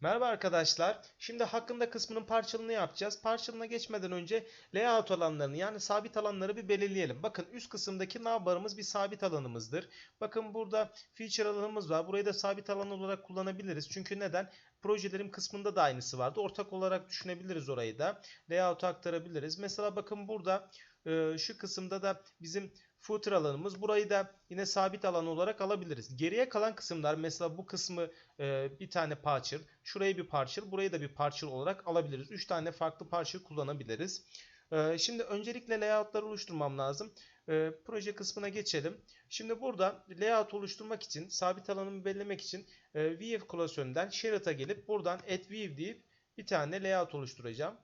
Merhaba arkadaşlar. Şimdi hakkında kısmının parçalını yapacağız. Parçalına geçmeden önce layout alanlarını yani sabit alanları bir belirleyelim. Bakın üst kısımdaki navbarımız bir sabit alanımızdır. Bakın burada feature alanımız var. Burayı da sabit alan olarak kullanabiliriz. Çünkü neden? Projelerim kısmında da aynısı vardı. Ortak olarak düşünebiliriz orayı da. Layout'a aktarabiliriz. Mesela bakın burada e, şu kısımda da bizim footer alanımız. Burayı da yine sabit alan olarak alabiliriz. Geriye kalan kısımlar mesela bu kısmı e, bir tane parçal, şurayı bir parçal, burayı da bir parçal olarak alabiliriz. 3 tane farklı parçal kullanabiliriz. E, şimdi öncelikle layoutları oluşturmam lazım. E, proje kısmına geçelim. Şimdi burada layout oluşturmak için, sabit alanımı belirlemek için e, view klasöründen shared'a gelip buradan add view deyip bir tane layout oluşturacağım.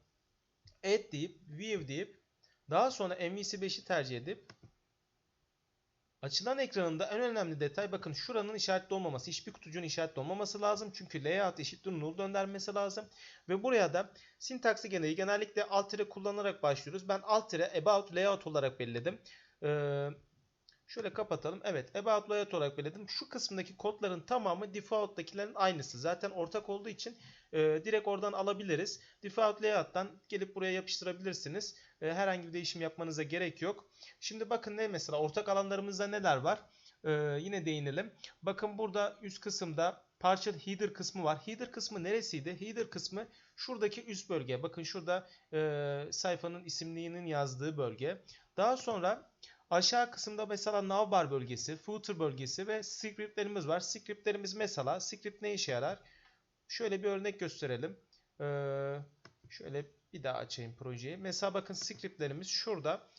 Add deyip, view deyip daha sonra MVC 5'i tercih edip Açılan ekranında en önemli detay bakın şuranın işaretli olmaması. Hiçbir kutucuğun işaretli olmaması lazım. Çünkü layout eşittir null döndürmesi lazım. Ve buraya da sintaksi geneği genellikle alt tire kullanarak başlıyoruz. Ben alt tire about layout olarak belirledim. Ee, şöyle kapatalım. Evet about layout olarak belirledim. Şu kısımdaki kodların tamamı default'takilerin aynısı. Zaten ortak olduğu için e, direkt oradan alabiliriz. Default layout'tan gelip buraya yapıştırabilirsiniz. E, herhangi bir değişim yapmanıza gerek yok. Şimdi bakın ne mesela ortak alanlarımızda neler var? Ee, yine değinelim. Bakın burada üst kısımda partial header kısmı var. Header kısmı neresiydi? Header kısmı şuradaki üst bölge. Bakın şurada e, sayfanın isimliğinin yazdığı bölge. Daha sonra aşağı kısımda mesela navbar bölgesi, footer bölgesi ve scriptlerimiz var. Scriptlerimiz mesela script ne işe yarar? Şöyle bir örnek gösterelim. Ee, şöyle bir daha açayım projeyi. Mesela bakın scriptlerimiz şurada.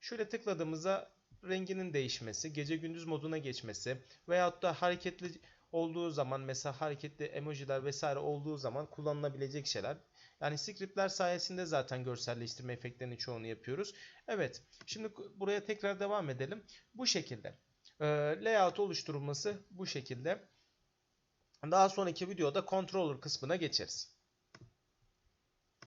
Şöyle tıkladığımızda renginin değişmesi, gece gündüz moduna geçmesi veyahut da hareketli olduğu zaman mesela hareketli emojiler vesaire olduğu zaman kullanılabilecek şeyler. Yani scriptler sayesinde zaten görselleştirme efektlerinin çoğunu yapıyoruz. Evet, şimdi buraya tekrar devam edelim. Bu şekilde. Ee, layout oluşturulması bu şekilde. Daha sonraki videoda controller kısmına geçeriz.